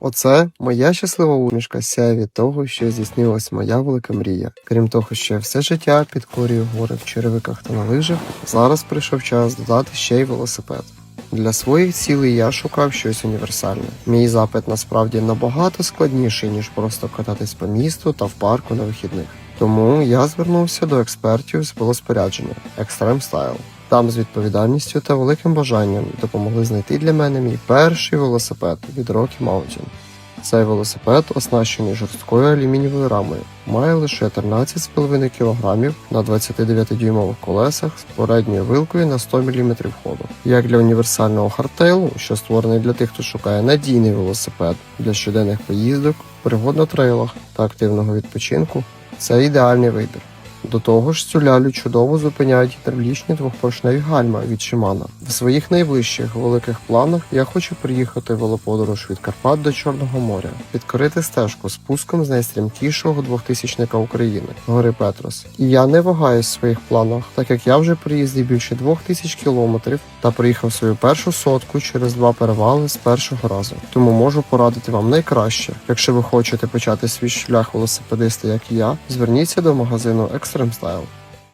Оце моя щаслива усмішка сяє від того, що здійснилась моя велика мрія. Крім того, що я все життя підкорюю гори в черевиках та на лижах, зараз прийшов час додати ще й велосипед. Для своїх цілей я шукав щось універсальне. Мій запит насправді набагато складніший, ніж просто кататись по місту та в парку на вихідних. Тому я звернувся до експертів з велоспорядження Extreme Style. Там з відповідальністю та великим бажанням допомогли знайти для мене мій перший велосипед від Rocky Mountain. Цей велосипед оснащений жорсткою алюмінієвою рамою, має лише 13,5 кг на 29-дюймових колесах з передньою вилкою на 100 мм ходу. Як для універсального хардтейлу, що створений для тих, хто шукає надійний велосипед для щоденних поїздок, пригод на трейлах та активного відпочинку, це ідеальний вибір. До того ж, цю лялю чудово зупиняють гідравлічні двохпоршневі гальма від Shimano. В своїх найближчих великих планах я хочу приїхати в велоподорож від Карпат до Чорного моря, підкорити стежку спуском з найстрімкішого двохтисячника України гори Петрос. І я не вагаюсь в своїх планах, так як я вже приїздив більше двох тисяч кілометрів та приїхав свою першу сотку через два перевали з першого разу. Тому можу порадити вам найкраще. Якщо ви хочете почати свій шлях велосипедиста, як і я, зверніться до магазину Экстрем Style.